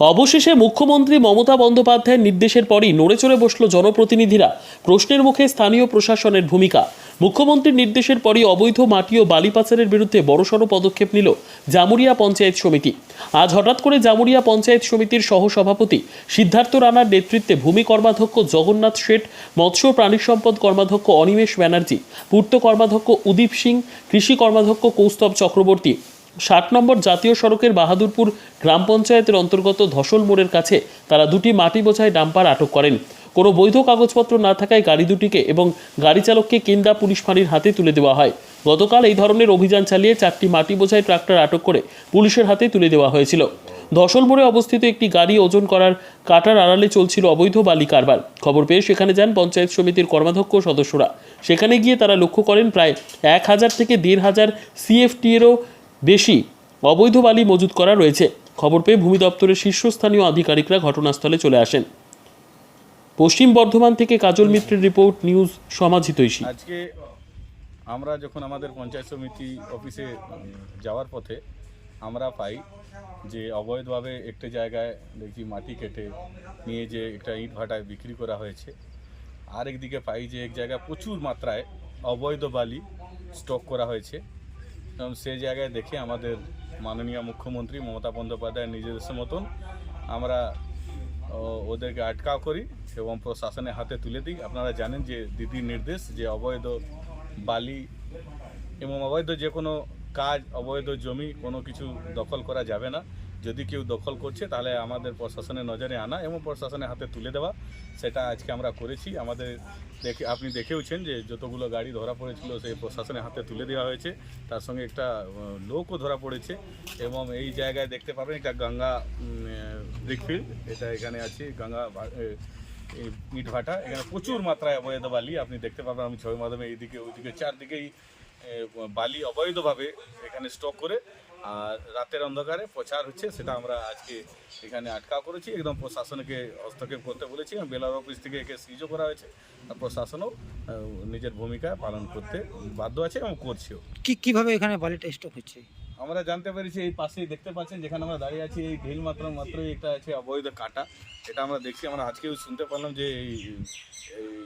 অবশেষে মুখ্যমন্ত্রী মমতা বন্দ্যোপাধ্যায়ের নির্দেশের পরই নড়ে চড়ে বসল জনপ্রতিনিধিরা। প্রশ্নের মুখে স্থানীয় প্রশাসনের ভূমিকা। মুখ্যমন্ত্রীর নির্দেশের পরই অবৈধ মাটি ও বালি পাচারের বিরুদ্ধে বড়সড় পদক্ষেপ নিল জামুরিয়া পঞ্চায়েত সমিতি। আজ হঠাৎ করে জামুরিয়া পঞ্চায়েত সমিতির সহসভাপতি সিদ্ধার্থ রানার নেতৃত্বে ভূমি কর্মাধ্যক্ষ জগন্নাথ শেঠ, মৎস্য প্রাণী সম্পদ কর্মাধ্যক্ষ অনিমেষ ব্যানার্জি, পূর্ত কর্মাধ্যক্ষ উদীপ সিং, কৃষি কর্মাধ্যক্ষ কৌস্তব চক্রবর্তী ষাট নম্বর জাতীয় সড়কের বাহাদুরপুর গ্রাম পঞ্চায়েতের অন্তর্গত ধসল মোড়ের কাছে তারা দুটি মাটি বোঝাই ডাম্পার আটক করেন। কোনো বৈধ কাগজপত্র না থাকায় গাড়ি দুটিকে এবং গাড়ি চালককে কেন্দা পুলিশ ফাঁড়ির হাতে তুলে দেওয়া হয়। গতকাল এই ধরনের অভিযান চালিয়ে চারটি মাটি বোঝাই ট্রাক্টর আটক করে পুলিশের হাতে তুলে দেওয়া হয়েছিল। ধসল মোড়ে অবস্থিত একটি গাড়ি ওজন করার কাটার আড়ালে চলছিল অবৈধ বালি কারবার। খবর পেয়ে সেখানে যান পঞ্চায়েত সমিতির কর্মাধ্যক্ষ সদস্যরা। সেখানে গিয়ে তারা লক্ষ্য করেন, প্রায় এক হাজার থেকে দেড় হাজার সিএফটিএরও বেশি অবৈধ বালি মজুত করা রয়েছে। খবর পেয়ে ভূমি দপ্তরের শীর্ষস্থানীয় আধিকারিকরা ঘটনাস্থলে চলে আসেন। পশ্চিম বর্ধমান থেকে কাজল মিত্রের রিপোর্ট, নিউজ সমাজিতৈষী আজকে আমরা যখন আমাদের পঞ্চায়েত সমিতি অফিসে যাওয়ার পথে আমরা পাই যে অবৈধভাবে একটা জায়গায় দেখি মাটি কেটে নিয়ে যে একটা ইট ভাটায় বিক্রি করা হয়েছে। আরেকদিকে পাই যে এক জায়গায় প্রচুর মাত্রায় অবৈধ বালি স্টক করা হয়েছে। এবং সেই জায়গায় দেখে আমাদের মাননীয় মুখ্যমন্ত্রী মমতা বন্দ্যোপাধ্যায়ের নিজেদের মতন আমরা ওদেরকে আটকাও করি এবং প্রশাসনের হাতে তুলে দিই। আপনারা জানেন যে দিদির নির্দেশ যে অবৈধ বালি এবং অবৈধ যে কোনো কাজ, অবৈধ জমি কোনো কিছু দখল করা যাবে না। যদি কেউ দখল করছে, তাহলে আমাদের প্রশাসনের নজরে আনা এবং প্রশাসনের হাতে তুলে দেওয়া। সেটা আজকে আমরা করেছি। আমাদের দেখে, আপনি দেখেওছেন যে যতগুলো গাড়ি ধরা পড়েছিল, সেই প্রশাসনের হাতে তুলে দেওয়া হয়েছে। তার সঙ্গে একটা লোকও ধরা পড়েছে এবং এই জায়গায় দেখতে পাবেন একটা গঙ্গা ব্রিকফিল্ড এটা এখানে আছে, গঙ্গা ইট ভাটা এখানে প্রচুর মাত্রায় অবৈধ বালি। আপনি দেখতে পাবেন, আমি ছবির মাধ্যমে এইদিকে, ওইদিকে, চারদিকেই বালি অবৈধভাবে এখানে স্টক করে আর রাতের অন্ধকারে প্রচার হচ্ছে সেটা আমরা আজকে এখানে আটকা করেছি। একদম প্রশাসনকে হস্তক্ষেপ করতে বলেছি এবং বেলার অফিস থেকে একে সিজও করা হয়েছে। আর প্রশাসনও নিজের ভূমিকা পালন করতে বাধ্য আছে এবং করছেও। কি কীভাবে এখানে বালিটা স্টক হচ্ছে? আমরা জানতে পেরেছি এই পাশেই দেখতে পাচ্ছেন যেখানে আমরা দাঁড়িয়ে আছি এই ঢিল মাত্র মাত্রই একটা আছে অবৈধ কাটা। এটা আমরা দেখছি আমরা আজকেও শুনতে পারলাম যে এই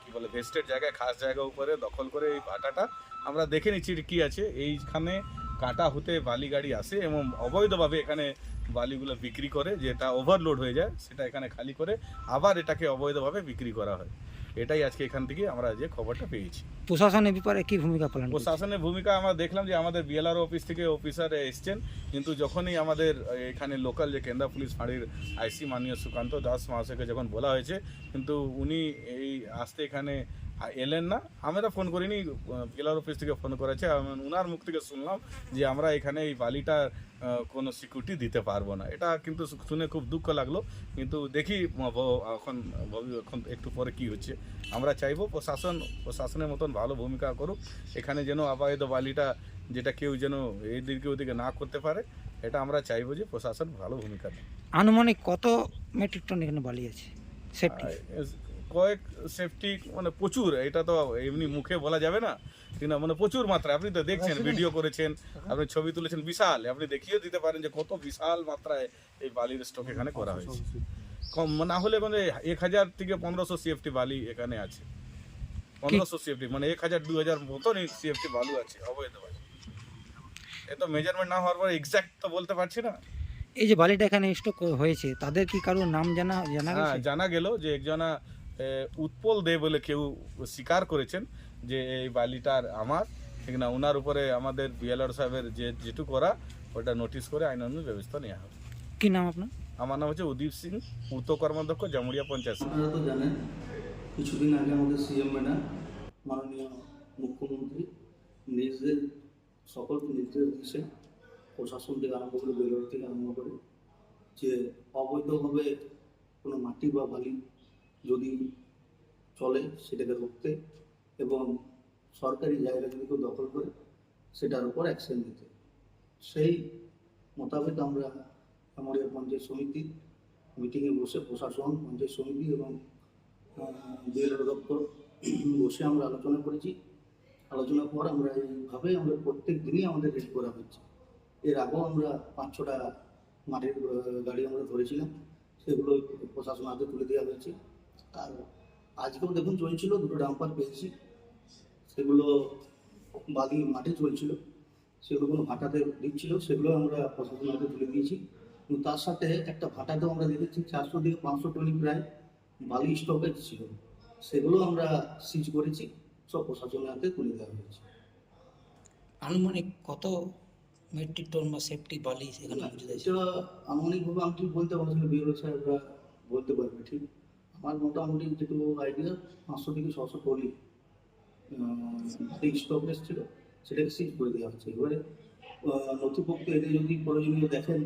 কি বলে ভেস্টেড জায়গায় খাস জায়গা উপরে দখল করে এই ভাটাটা। আমরা দেখে নিচ্ছি কি আছে। এইখানে কাটা হতে বালি গাড়ি আসে এবং অবৈধভাবে এখানে বালিগুলো বিক্রি করে যেটা ওভারলোড হয়ে যায় সেটা এখানে খালি করে আবার এটাকে অবৈধভাবে বিক্রি করা হয়। এটাই আজকে এখান থেকে আমরা যে খবরটা পেয়েছি। প্রশাসনের ব্যাপারে কি ভূমিকা পালন প্রশাসনের ভূমিকা আমরা দেখলাম যে আমাদের বিএলআর অফিস থেকে অফিসার এসছেন কিন্তু যখনই আমাদের এখানে লোকাল যে কেন্দ্রা পুলিশ ফাঁড়ির আইসি মাননীয় সুকান্ত দাস মহাশয়কে যখন বলা হয়েছে কিন্তু উনি এই আসতে এখানে এলেন না। আমরা ফোন করিনি বিএলআর অফিস থেকে ফোন করেছে। আম- উনার মুখ থেকে শুনলাম যে আমরা এখানে এই বালিটা কোনো সিকিউরিটি দিতে পারব না। এটা কিন্তু শুনে খুব দুঃখ লাগল। কিন্তু দেখি এখন ভবি- এখন একটু পরে কি হচ্ছে। আমরা চাইব প্রশাসন প্রশাসনের মতন ভালো ভূমিকা করুক। এখানে যেন অবৈধ বালিটা যেটা কেউ যেন এদিকে ওদিকে না করতে পারে এটা আমরা চাইব যে প্রশাসন ভালো ভূমিকা দেয় আনুমানিক কত মেট্রিক টন এখানে বালি আছে? সেফটি কয়েক সেফটি মানে প্রচুর এটা তো এমনি মুখে বলা যাবে না কিন্তু মানে প্রচুর মাত্রায়। আপনি তো দেখছেন ভিডিও করেছেন আপনি ছবি তুলেছেন বিশাল। আপনি দেখিয়ে দিতে পারেন যে কত বিশাল মাত্রায় এই বালির স্টক এখানে করা হয়েছে। কম না হলে মানে এক হাজার থেকে পনেরোশো সিএফটি বালি এখানে আছে। পনেরোশো সিএফটি মানে এক হাজার দু হাজার মতনই সিএফটি বালু আছে অবৈধ বালি। এ তো মেজারমেন্ট না হওয়ার পর এক্সাক্ট তো বলতে পারছি না। এই যে বালিটা এখানে স্টক হয়েছে তাদের কি কারোর নাম জানা জানা হ্যাঁ জানা গেল যে একজনা উৎপল দে বলে কেউ স্বীকার করেছেন যে এই বালিটার আমার। ঠিক না ওনার উপরে আমাদের বিএলআর সাহেবের যে যেটু করা ওটা নোটিশ করে আইন আইনানুগ ব্যবস্থা নেওয়া হবে। কি নাম আপনার? আমার নাম হচ্ছে উদীপ সিং পূর্ত কর্মাধ্যক্ষ জামুড়িয়া পঞ্চায়েত আপনারা তো জানেন কিছুদিন আগে আমাদের সিএম ম্যাডাম মাননীয় মুখ্যমন্ত্রী নিজেদের সকলকে নির্দেশ দিয়েছেন প্রশাসন থেকে আরম্ভ করে বেরোর থেকে আরম্ভ করে যে অবৈধভাবে কোনো মাটি বা বালি যদি চলে সেটাকে রুখতে এবং সরকারি জায়গা যদি কেউ দখল করে, সেটার উপর অ্যাকশন নিতে। সেই মোতাবেক আমরা আমাদের পঞ্চায়েত সমিতি মিটিংয়ে বসে, প্রশাসন, পঞ্চায়েত সমিতি এবং বিএলআর দপ্তর বসে আমরা আলোচনা করেছি। আলোচনার পর আমরা এইভাবে আমরা প্রত্যেক দিনই আমাদের রেডি করা হচ্ছে এর আগেও আমরা পাঁচ ছটা মাটির গাড়ি আমরা ধরেছিলাম। সেগুলো প্রশাসন হাতে তুলে দেওয়া হয়েছে। আর আজকেও দেখুন চলছিল দুটো ডাম্পার পেয়েছি। সেগুলো বালি মাঠে চলছিল। সেগুলো কোনো ভাটাতে দিচ্ছিল সেগুলো আমরা প্রশাসন হাতে তুলে দিয়েছি। কিন্তু তার সাথে একটা ভাটাতেও আমরা দেখেছি চারশো থেকে পাঁচশো টনি প্রায় বালি স্টকেজ ছিল। সেগুলো আমরা সিজ করেছি সব প্রশাসনের হাতে তুলে দেওয়া হয়েছে। আনুমানিক কত মেট্রিক টন বা সেফটি বালি সেখানে আনুমানিকভাবে আমি ঠিক বলতে পারছি বিএলও সাহেবরা বলতে পারবে ঠিক? আমার মোটামুটি যেটুকু আইডিয়া পাঁচশো থেকে ছশো টনি স্টক এসেছিল সেটাকে সিজ করে দেওয়া হচ্ছে। এবারে নথিপত্র এনে যদি প্রয়োজনীয় দেখেন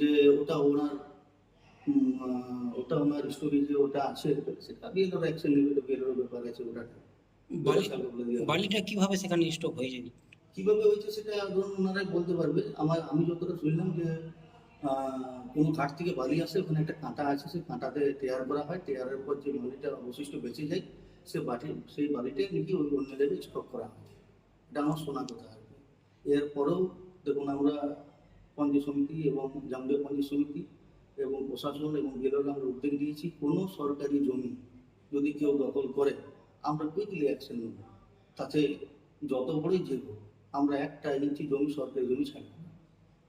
যে ওটা ওনার ওটা ওনার স্টোরেজে ওটা আছে সেটা বিএলওর অ্যাকশন নেবে বিএলওর ব্যাপার আছে ওটা। বালিটা কীভাবে সেখানে স্টক হয়ে যায়? কীভাবে হয়েছে সেটা ধরুন ওনারাই বলতে পারবে। আমার আমি যতটা শুনলাম যে কোনো ঘাট থেকে বালি আসে, ওখানে একটা কাঁটা আছে, সেই কাঁটাতে টেয়ার করা হয়। টেয়ারের পর যে বালিটা অবশিষ্ট বেঁচে যায়, সে বাটি, সেই বালিটাই নাকি ওই অন্য জায়গায় স্টক করা হয়। এটা আমার শোনা কথা আর কি। এরপরেও দেখুন আমরা পঞ্চায়েত সমিতি এবং জামদিয়া পঞ্চায়েত সমিতি এবং প্রশাসন এবং বেরোলে আমরা উদ্যোগ নিয়েছি, কোনো সরকারি জমি যদি কেউ দখল করে, আমরা কুইকলি অ্যাকশন নেব। তাতে যত বড়ই যে আমরা একটা ইঞ্চি জমি সরকারি জমি ছাড়ব।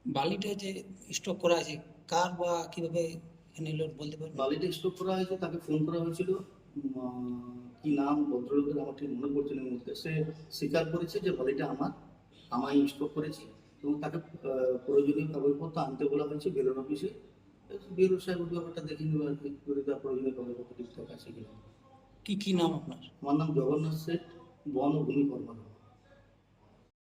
বালিটা যে স্টক করা আছে কার বা কীভাবে বলতে পারবেন বালিটা স্টক করা হয়েছে তাকে ফোন করা হয়েছিল। কি নাম? ভদ্রলোকের আমার ঠিক মনে পড়ছে না মুহূর্তে। সে স্বীকার করেছে যে বালিটা আমার আমায় স্টক করেছি। এবং তাকে প্রয়োজনীয় কাগজপত্র আনতে বলা হয়েছে বেরোর অফিসে। বেরো সাহেব ওই ব্যাপারটা দেখে নেবে আর কি যদি তার প্রয়োজনীয় কাগজপত্র ঠিকঠাক আছে কিনা। কি কি নাম আপনার? আমার নাম জগন্নাথ শেঠ বন ও ভূমি কর্মকর্তা